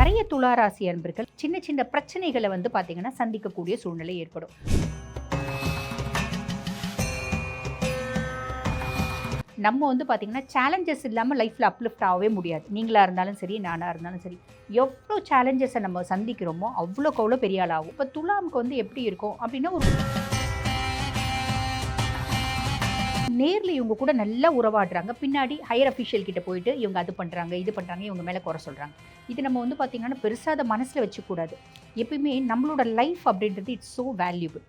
நிறைய துளாராசி அன்பர்கள் சின்ன சின்ன பிரச்சனைகளை வந்து பார்த்தீங்கன்னா சந்திக்கக்கூடிய சூழ்நிலை ஏற்படும். நம்ம வந்து பார்த்திங்கன்னா சேலஞ்சஸ் இல்லாமல் லைஃப்பில் அப்லிஃப்ட் ஆகவே முடியாது. நீங்களாக இருந்தாலும் சரி நானாக இருந்தாலும் சரி. எவ்வளோ சேலஞ்சஸை நம்ம சந்திக்கிறோமோ அவ்வளோக்கு அவ்வளோ பெரிய ஆள் ஆகும் இப்போ துலாமுக்கு வந்து எப்படி இருக்கும்? அப்படின்னா ஒரு நேரில் இவங்க கூட நல்லா உறவாடுறாங்க. பின்னாடி ஹையர் அஃபிஷியல் கிட்ட போயிட்டு இவங்க அது பண்ணுறாங்க இது பண்ணுறாங்க இவங்க மேலே குறை சொல்கிறாங்க இது நம்ம வந்து பார்த்திங்கன்னா பெருசாக அதை மனசில் வச்சுக்கூடாது. எப்பயுமே நம்மளோட லைஃப் அப்படின்றது இட்ஸ் ஸோ வேல்யூபிள்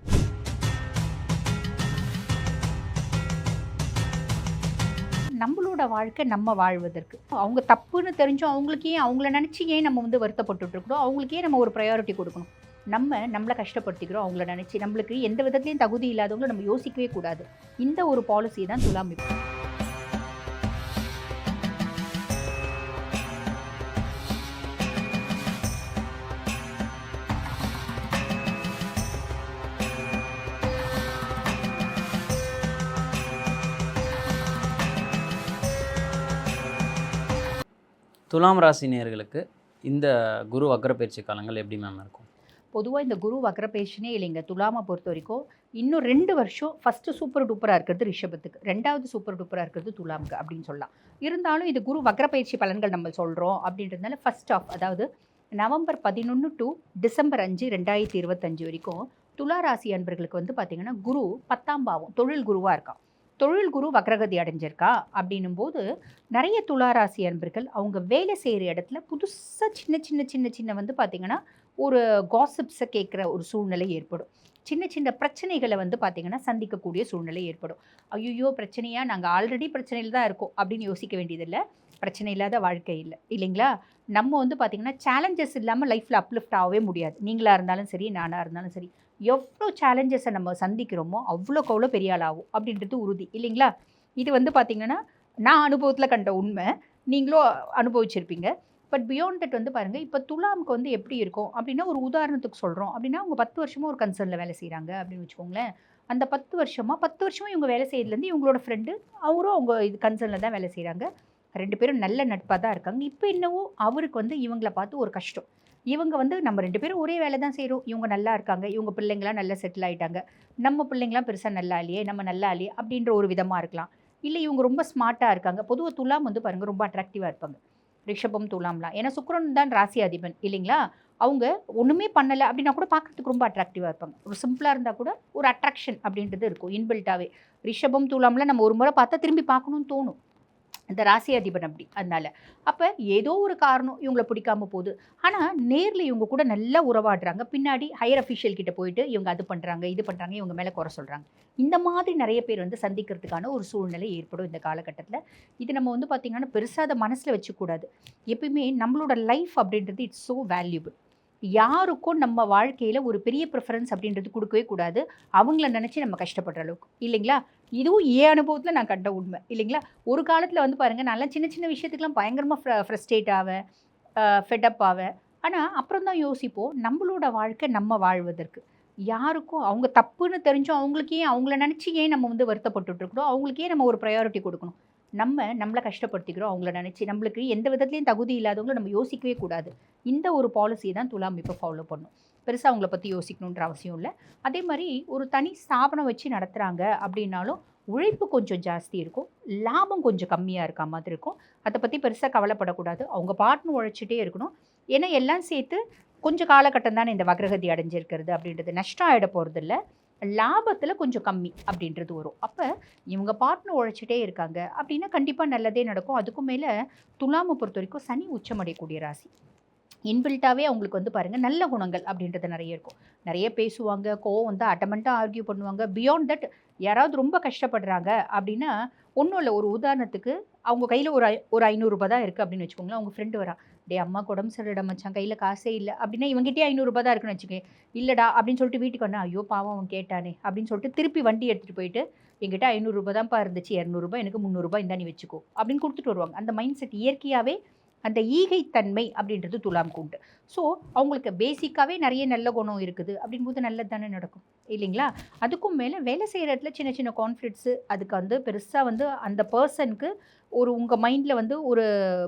நம்மளோட வாழ்க்கை நம்ம வாழ்வதற்கு. அவங்க தப்புன்னு தெரிஞ்சும் அவங்களுக்கு ஏன் அவங்கள நினச்சி ஏன் நம்ம வந்து வருத்தப்பட்டுட்டு அவங்களுக்கே அவங்களுக்கு ஏன் நம்ம ஒரு ப்ரையாரிட்டி கொடுக்கணும்? நம்ம நம்மளை கஷ்டப்படுத்திக்கிறோம் அவங்கள நினச்சி நம்மளுக்கு எந்த விதத்துலையும் தகுதி இல்லாதவங்கள நம்ம யோசிக்கவே கூடாது. இந்த ஒரு பாலிசி தான் துலாம் துலாம் ராசி நேர்களுக்கு இந்த குரு வக்ரப்பயிற்சி காலங்கள் எப்படி மேம் இருக்கும்? பொதுவாக இந்த குரு வக்ரபேஷனே இல்லைங்க. துலாமை பொறுத்த வரைக்கும் இன்னும் ரெண்டு வருஷம் ஃபஸ்ட்டு சூப்பர் டூப்பராக இருக்கிறது ரிஷபத்துக்கு. ரெண்டாவது சூப்பர் டூப்பராக இருக்கிறது துலாமுக்கு அப்படின்னு சொல்லலாம். இருந்தாலும் இது குரு வக்ரப்பயிற்சி பலன்கள் நம்ம சொல்கிறோம் அப்படின்றதுனால ஃபர்ஸ்ட் ஆஃப் அதாவது நவம்பர் பதினொன்று டு டிசம்பர் அஞ்சு ரெண்டாயிரத்தி இருபத்தஞ்சு வரைக்கும் துலா ராசி அன்பர்களுக்கு வந்து பார்த்திங்கன்னா குரு பத்தாம் பாவம் தொழில் குருவாக இருக்கான். தொழில் குரு வக்ரகதி அடைஞ்சிருக்கா அப்படின்னும் போது நிறைய துளாராசி அன்பர்கள் அவங்க வேலை செய்கிற இடத்துல புதுசாக சின்ன சின்ன சின்ன சின்ன வந்து பார்த்திங்கன்னா ஒரு காசிப்ஸை கேட்குற ஒரு சூழ்நிலை ஏற்படும். சின்ன சின்ன பிரச்சனைகளை வந்து பார்த்திங்கன்னா சந்திக்கக்கூடிய சூழ்நிலை ஏற்படும். ஐயோ பிரச்சனையாக நாங்கள் ஆல்ரெடி பிரச்சனையில் தான் இருக்கோம் அப்படின்னு யோசிக்க வேண்டியதில்லை. பிரச்சனை இல்லாத வாழ்க்கை இல்லை. இல்லைங்களா? நம்ம வந்து பார்த்திங்கன்னா சேலஞ்சஸ் இல்லாமல் லைஃப்பில் அப்லிஃப்ட் ஆகவே முடியாது. நீங்களாக இருந்தாலும் சரி நானாக இருந்தாலும் சரி. எவ்வளோ சேலஞ்சஸை நம்ம சந்திக்கிறோமோ அவ்வளோக்கு அவ்வளோ பெரிய ஆள் ஆகும் அப்படின்றது உறுதி. இல்லைங்களா? இது வந்து பார்த்திங்கன்னா நான் அனுபவத்தில் கண்ட உண்மை. நீங்களும் அனுபவிச்சிருப்பீங்க. பட் பியாண்ட் தட் வந்து பாருங்கள் இப்போ துலாமுக்கு வந்து எப்படி இருக்கும்? அப்படின்னா ஒரு உதாரணத்துக்கு சொல்கிறோம் அப்படின்னா அவங்க பத்து வருஷமாக ஒரு கன்சர்னில் வேலை செய்கிறாங்க அப்படின்னு வச்சுக்கோங்களேன். அந்த பத்து வருஷமாக பத்து வருஷமாக இவங்க வேலை செய்யறதுலேருந்து இவங்களோட ஃப்ரெண்டு அவரும் அவங்க இது கன்சர்னில் தான் வேலை செய்கிறாங்க ரெண்டு பேரும் நல்ல நட்பாக தான் இருக்காங்க. இப்போ என்னவோ அவருக்கு வந்து இவங்களை பார்த்து ஒரு கஷ்டம். இவங்க வந்து நம்ம ரெண்டு பேரும் ஒரே வேலை தான் செய்கிறோம் இவங்க நல்லா இருக்காங்க. இவங்க பிள்ளைங்களாம் நல்லா செட்டில் ஆகிட்டாங்க நம்ம பிள்ளைங்களாம் பெருசாக நல்லா இல்லையே நம்ம நல்லா இல்லையே அப்படின்ற ஒரு விதமாக இருக்கலாம். இல்லை இவங்க ரொம்ப ஸ்மார்ட்டாக இருக்காங்க. பொதுவாக துலாம் வந்து பாருங்கள் ரொம்ப அட்ராக்டிவாக இருப்பாங்க. ரிஷபம் துலாம்லாம். ஏன்னா சுக்கரன் தான் ராசி அதிபன் இல்லைங்களா? அவங்க ஒன்றுமே பண்ணலை அப்படின்னா கூட பார்க்கறதுக்கு ரொம்ப அட்ராக்டிவாக இருப்பாங்க. ஒரு சிம்பிளாக இருந்தால் கூட ஒரு அட்ராக்ஷன் அப்படின்றது இருக்கும். இன்பில்ட்டாகவே ரிஷபம் துலாம்லாம் நம்ம ஒரு முறை பார்த்தா திரும்பி பார்க்கணும்னு தோணும். இந்த ராசி அதிபன் அப்படி அதனால. அப்போ ஏதோ ஒரு காரணம் இவங்களை பிடிக்காம போகுது. ஆனால் நேரில் இவங்க கூட நல்லா உறவாடுறாங்க. பின்னாடி ஹையர் அஃபிஷியல் கிட்ட போயிட்டு இவங்க அது பண்ணுறாங்க இது பண்ணுறாங்க இவங்க மேலே குறை சொல்கிறாங்க இந்த மாதிரி நிறைய பேர் வந்து சந்திக்கிறதுக்கான ஒரு சூழ்நிலை ஏற்படும் இந்த காலகட்டத்தில். இது நம்ம வந்து பார்த்திங்கன்னா பெருசாக அதை மனசில் வச்சுக்கூடாது. எப்பயுமே நம்மளோட லைஃப் அப்படின்றது இட்ஸ் ஸோ வேல்யூபிள் யாருக்கும் நம்ம வாழ்க்கையில் ஒரு பெரிய ப்ரிஃபரன்ஸ் அப்படின்றது கொடுக்கவே கூடாது. அவங்கள நினச்சி நம்ம கஷ்டப்படுற அளவுக்கு. இல்லைங்களா? இதுவும் ஏன் அனுபவத்தில் நான் கண்ட உண்மை? இல்லைங்களா? ஒரு காலத்தில் வந்து பாருங்கள் நல்லா சின்ன சின்ன விஷயத்துக்கெலாம் பயங்கரமாக ஃப்ரஸ்ட்ரேட் ஆவேன் ஃபெட்டப் ஆவேன் ஆனால் அப்புறம் தான் யோசிப்போம் நம்மளோட வாழ்க்கை நம்ம வாழ்வதற்கு. யாருக்கும் அவங்க தப்புன்னு தெரிஞ்சும் அவங்களுக்கே அவங்கள நினச்சி ஏன் நம்ம வந்து வருத்தப்பட்டுட்டு அவங்களுக்கே நம்ம ஒரு ப்ரையாரிட்டி கொடுக்கணும். நம்ம நம்மளை கஷ்டப்படுத்திக்கிறோம் அவங்கள நினச்சி நம்மளுக்கு எந்த விதத்துலையும் தகுதி இல்லாதவங்கள நம்ம யோசிக்கவே கூடாது. இந்த ஒரு பாலிசி தான் துலாம் இப்போ ஃபாலோ பண்ணும். பெருசாக அவங்கள பற்றி யோசிக்கணுன்ற அவசியம் இல்லை. அதே மாதிரி ஒரு தனி ஸ்தாபனம் வச்சு நடத்துகிறாங்க அப்படின்னாலும் உழைப்பு கொஞ்சம் ஜாஸ்தி இருக்கும். லாபம் கொஞ்சம் கம்மியாக இருக்க மாதிரி இருக்கும். அதை பற்றி பெருசாக கவலைப்படக்கூடாது. அவங்க பாட்டுன்னு உழைச்சிட்டே இருக்கணும். ஏன்னா எல்லாம் சேர்த்து கொஞ்சம் காலகட்டம் தானே இந்த வக்ரகதி அடைஞ்சிருக்கிறது அப்படின்றது. நஷ்டம் ஆகிட போகிறதில்ல லாபத்தில் கொஞ்சம் கம்மி அப்படின்றது வரும். அப்போ இவங்க பார்ட்னர் உழைச்சிட்டே இருக்காங்க அப்படின்னா கண்டிப்பாக நல்லதே நடக்கும். அதுக்கும் மேலே துலாமை பொறுத்த வரைக்கும் சனி உச்சமடையக்கூடிய ராசி. இன்பில்ட்டாகவே அவங்களுக்கு வந்து பாருங்கள் நல்ல குணங்கள் அப்படின்றது நிறைய இருக்கும். நிறைய பேசுவாங்க கோவம் வந்து அட்டமெண்ட்டாக ஆர்கியூ பண்ணுவாங்க. பியாண்ட் தட் யாராவது ரொம்ப கஷ்டப்படுறாங்க அப்படின்னா ஒன்றும் இல்லை. ஒரு உதாரணத்துக்கு அவங்க கையில் ஒரு ஒரு ஐநூறுரூபா தான் இருக்குது அப்படின்னு வச்சுக்கோங்களேன். அவங்க ஃப்ரெண்டு வரா டே அம்மா உடம்பு சரியிட மச்சான். கையில் காசே இல்லை. அப்படின்னா இவங்ககிட்டயே ஐநூறுரூபா தான் இருக்குன்னு வச்சுக்கேன். இல்லைடா அப்படின்னு சொல்லிட்டு வீட்டுக்கு வந்தேன். ஐயோ பாவம் அவன் கேட்டானே. அப்படின்னு சொல்லிட்டு திருப்பி வண்டி எடுத்துகிட்டு போயிட்டு எங்கிட்ட ஐநூறுரூபா தான்ப்பா இருந்துச்சு. இரநூறுபா எனக்கு முந்நூறுரூபா இந்தா நீ வச்சுக்கோ. அப்படின்னு கொடுத்துட்டு வருவாங்க. அந்த மைண்ட் செட் இயற்கையாகவே அந்த ஈகைத்தன்மை அப்படின்றது துலாம்க்கு உண்டு ஸோ அவங்களுக்கு பேசிக்காகவே நிறைய நல்ல குணம் இருக்குது. அப்படின்போது நல்லது தானே நடக்கும். இல்லைங்களா? அதுக்கும் மேலே வேலை செய்கிற இடத்துல சின்ன சின்ன கான்ஃப்ளிக்ட்ஸு அதுக்கு வந்து பெருசாக வந்து அந்த பர்சனுக்கு ஒரு உங்கள் மைண்டில் வந்து ஒரு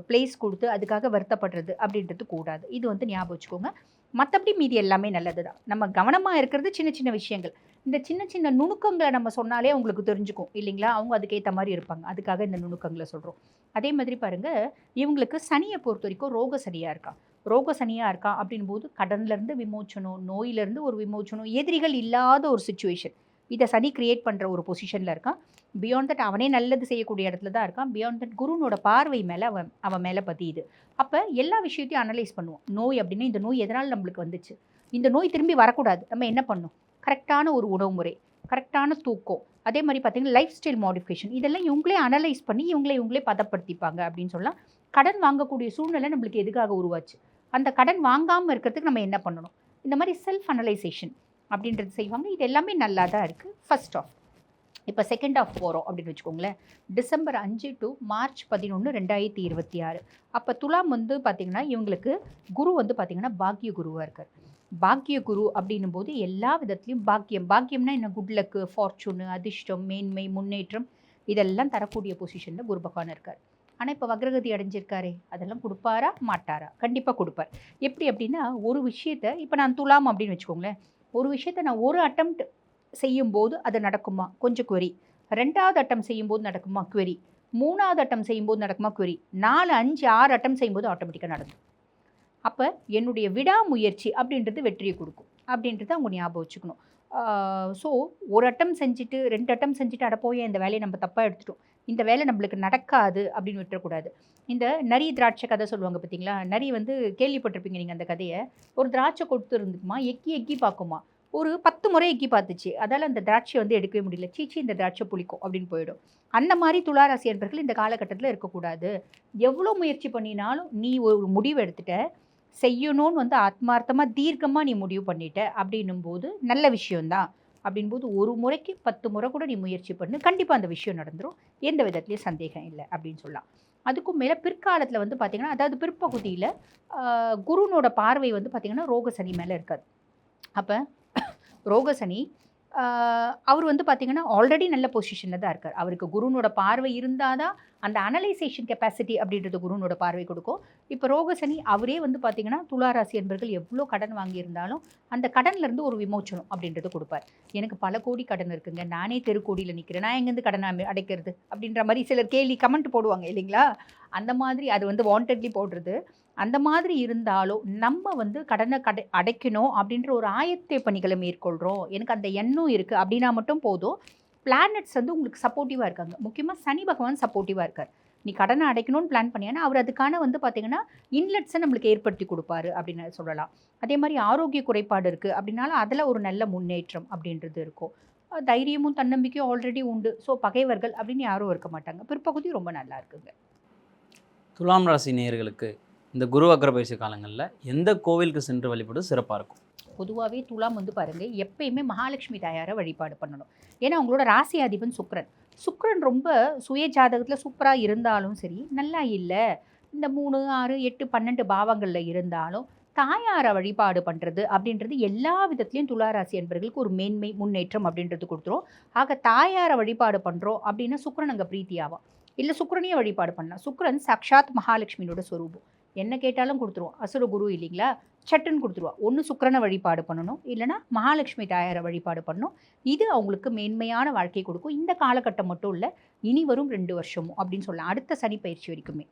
பிளேஸ் கொடுத்து அதுக்காக வருத்தப்படுறது அப்படின்றது கூடாது. இது வந்து ஞாபகம் வச்சுக்கோங்க. மற்றபடி மீதி எல்லாமே நல்லது தான் நம்ம கவனமாக இருக்கிறது சின்ன சின்ன விஷயங்கள். இந்த சின்ன சின்ன நுணுக்கங்களை நம்ம சொன்னாலே அவங்களுக்கு தெரிஞ்சுக்கும் இல்லைங்களா? அவங்க அதுக்கேற்ற மாதிரி இருப்பாங்க. அதுக்காக இந்த நுணுக்கங்களை சொல்கிறோம் அதே மாதிரி பாருங்கள் இவங்களுக்கு சனியை பொறுத்த வரைக்கும் ரோக சனியாக இருக்கா? ரோக சனியாக இருக்கா அப்படின் போது கடன்லேருந்து விமோச்சனம் நோயிலேருந்து ஒரு விமோச்சனம் எதிரிகள் இல்லாத ஒரு சுச்சுவேஷன் இதை சனி கிரியேட் பண்ணுற ஒரு பொசிஷனில் இருக்கான். பியாண்ட் தட் அவனே நல்லது செய்யக்கூடிய இடத்துல தான் இருக்கான். பியாண்ட் தட் குருனோட பார்வை மேலே அவன் அவன் மேலே பதியுது. அப்போ எல்லா விஷயத்தையும் அனலைஸ் பண்ணுவோம். நோய் அப்படின்னா இந்த நோய் எதனால் நம்மளுக்கு வந்துச்சு? இந்த நோய் திரும்பி வரக்கூடாது. நம்ம என்ன பண்ணும் கரெக்டான ஒரு உணவு முறை கரெக்டான தூக்கம். அதே மாதிரி பார்த்தீங்கன்னா லைஃப் ஸ்டைல் மாடிஃபிகேஷன் இதெல்லாம் இவங்களே அனலைஸ் பண்ணி இவங்களே இவங்களே பதப்படுத்திப்பாங்க அப்படின்னு சொல்லலாம். கடன் வாங்கக்கூடிய சூழ்நிலை நம்மளுக்கு எதுக்காக உருவாச்சு? அந்த கடன் வாங்காமல் இருக்கிறதுக்கு நம்ம என்ன பண்ணணும்? இந்த மாதிரி செல்ஃப் அனலைசேஷன் அப்படின்றது செய்வாங்க. இது எல்லாமே நல்லா தான் இருக்குது ஃபர்ஸ்ட் ஆஃப் இப்போ செகண்ட் ஆஃப் போகிறோம் அப்படின்னு வச்சுக்கோங்களேன். டிசம்பர் அஞ்சு டு மார்ச் பதினொன்று ரெண்டாயிரத்தி இருபத்தி ஆறு. அப்போ துலாம் வந்து பார்த்திங்கன்னா இவங்களுக்கு குரு வந்து பார்த்திங்கன்னா பாக்கிய குருவாக இருக்கார். பாக்கிய குரு அப்படின்னும் போது எல்லா விதத்துலையும் பாக்கியம். பாக்கியம்னா என்ன? குட்லக்கு ஃபார்ச்சூனு அதிர்ஷ்டம் மேன்மை முன்னேற்றம் இதெல்லாம் தரக்கூடிய பொசிஷனில் குரு பகவான் இருக்கார். ஆனால் இப்போ வக்ரகதி அடைஞ்சிருக்காரே அதெல்லாம் கொடுப்பாரா? மாட்டாரா? கண்டிப்பாக கொடுப்பார். எப்படி அப்படின்னா ஒரு விஷயத்த இப்போ நான் துலாம் அப்படின்னு வச்சுக்கோங்களேன். ஒரு விஷயத்த நான் ஒரு அட்டம்ப்ட் செய்யும்போது அது நடக்குமா? கொஞ்சம் குவரி ரெண்டாவது அட்டம் செய்யும்போது நடக்குமா? குவரி மூணாவது அட்டம் செய்யும்போது நடக்குமா? குவரி நாலு அஞ்சு ஆறு அட்டம் செய்யும்போது ஆட்டோமேட்டிக்காக நடக்கும் அப்போ என்னுடைய விடாமுயற்சி அப்படின்றது வெற்றியை கொடுக்கும். அப்படின்றத அவங்க ஞாபகம் வச்சுக்கணும். ஸோ ஒரு அட்டம் செஞ்சுட்டு ரெண்டு அட்டம் செஞ்சுட்டு அட போய் இந்த வேலையை நம்ம தப்பாக எடுத்துட்டோம். இந்த வேலை நம்மளுக்கு நடக்காது அப்படின்னு விட்டுறக்கூடாது. இந்த நரி திராட்சை கதை சொல்லுவாங்க பார்த்தீங்களா? நரி வந்து கேள்விப்பட்டிருப்பீங்க நீங்கள் அந்த கதையை. ஒரு திராட்சை கொடுத்துருந்துக்குமா எக்கி எக்கி பார்க்குமா? ஒரு பத்து முறை எக்கி பார்த்துச்சு. அதால் அந்த திராட்சை வந்து எடுக்கவே முடியல. சீச்சி இந்த திராட்சை புளிக்கும் அப்படின்னு போயிடும். அந்த மாதிரி துளாராசி என்பர்கள் இந்த காலகட்டத்தில் இருக்கக்கூடாது. எவ்வளோ முயற்சி பண்ணினாலும் நீ ஒரு முடிவு எடுத்துட்ட. செய்யணும்னு வந்து ஆத்மார்த்தமாக தீர்க்கமாக நீ முடிவு பண்ணிட்ட அப்படின்னும் போது நல்ல விஷயம்தான். அப்படின்போது ஒரு முறைக்கு பத்து முறை கூட நீ முயற்சி பண்ணு. கண்டிப்பாக அந்த விஷயம் நடந்துரும். எந்த விதத்துலையும் சந்தேகம் இல்லை அப்படின்னு சொல்லலாம். அதுக்கும் மேலே பிற்காலத்தில் வந்து பார்த்திங்கன்னா அதாவது பிற்பகுதியில் குருனோட பார்வை வந்து பார்த்திங்கன்னா ரோகசனி மேலே இருக்காது. அப்போ ரோகசனி அவர் வந்து பார்த்திங்கன்னா ஆல்ரெடி நல்ல பொசிஷனில் தான் இருக்கார். அவருக்கு குருனோட பார்வை இருந்தால் தான் அந்த அனலைசேஷன் கெப்பாசிட்டி அப்படின்றது குருனோட பார்வை கொடுக்கும். இப்போ ரோகசனி அவரே வந்து பார்த்திங்கன்னா துளாராசி என்பர்கள் எவ்வளோ கடன் வாங்கியிருந்தாலும் அந்த கடன்லேருந்து ஒரு விமோச்சனம் அப்படின்றது கொடுப்பார். எனக்கு பல கோடி கடன் இருக்குங்க. நானே தெருக்கோடியில் நிற்கிறேன் நான் எங்கேருந்து கடனை அமை- அடைக்கிறது அப்படின்ற மாதிரி சிலர் கேள்வி கமெண்ட் போடுவாங்க இல்லைங்களா? அந்த மாதிரி அது வந்து வாண்டட்லி போடுறது. அந்த மாதிரி இருந்தாலும் நம்ம வந்து கடனை கடை அடைக்கணும் அப்படின்ற ஒரு ஆயத்தை பணிகளை மேற்கொள்கிறோம் எனக்கு அந்த எண்ணம் இருக்குது அப்படின்னா மட்டும் போதும். பிளானட்ஸ் வந்து உங்களுக்கு சப்போர்ட்டிவாக இருக்காங்க. முக்கியமாக சனி பகவான் சப்போர்ட்டிவாக இருக்கார். நீ கடனை அடைக்கணும்னு பிளான் பண்ணியானா அவர் அதுக்கான வந்து பார்த்தீங்கன்னா இன்லெட்ஸை நம்மளுக்கு ஏற்படுத்தி கொடுப்பாரு அப்படின்னு சொல்லலாம். அதே மாதிரி ஆரோக்கிய குறைபாடு இருக்குது அப்படின்னாலும் அதில் ஒரு நல்ல முன்னேற்றம் அப்படின்றது இருக்கும். தைரியமும் தன்னம்பிக்கையும் ஆல்ரெடி உண்டு. ஸோ பகைவர்கள் அப்படின்னு யாரும் இருக்க மாட்டாங்க. பிற்பகுதி ரொம்ப நல்லா இருக்குங்க. துலாம் ராசி நேயர்களுக்கு இந்த குரு வக்ர காலங்களில் எந்த கோவிலுக்கு சென்று வழிபடுவது சிறப்பாக இருக்கும்? பொதுவாகவே துலாம் வந்து பாருங்கள் எப்பயுமே மகாலட்சுமி தாயாரை வழிபாடு பண்ணணும். ஏன்னா அவங்களோட ராசி அதிபன் சுக்ரன் சுக்ரன் ரொம்ப சுய ஜாதகத்தில் சூப்பராக இருந்தாலும் சரி நல்லா இல்லை. இந்த மூணு ஆறு எட்டு பன்னெண்டு பாவங்களில் இருந்தாலும் தாயாரை வழிபாடு பண்ணுறது அப்படின்றது எல்லா விதத்துலேயும் துளாராசி என்பவர்களுக்கு ஒரு மேன்மை முன்னேற்றம் அப்படின்றது கொடுத்துரும். ஆக தாயாரை வழிபாடு பண்ணுறோம் அப்படின்னா சுக்ரன் அங்கே பிரீத்தி ஆகும் இல்லை சுக்கிரனையே வழிபாடு பண்ணலாம். சுக்ரன் சாக்ஷாத் மகாலட்சுமியோட ஸ்வரூபம் என்ன கேட்டாலும் கொடுத்துருவோம். அசுர குரு இல்லைங்களா? சட்டுன்னு கொடுத்துருவா. ஒன்று சுக்கரனை வழிபாடு பண்ணணும். இல்லைன்னா மகாலட்சுமி தாயாரை வழிபாடு பண்ணணும். இது அவங்களுக்கு மேன்மையான வாழ்க்கை கொடுக்கும். இந்த காலகட்டம் மட்டும் இல்லை இனி வரும் ரெண்டு வருஷமும் அப்படின்னு சொல்லலாம். அடுத்த சனி பயிற்சி வரைக்குமே.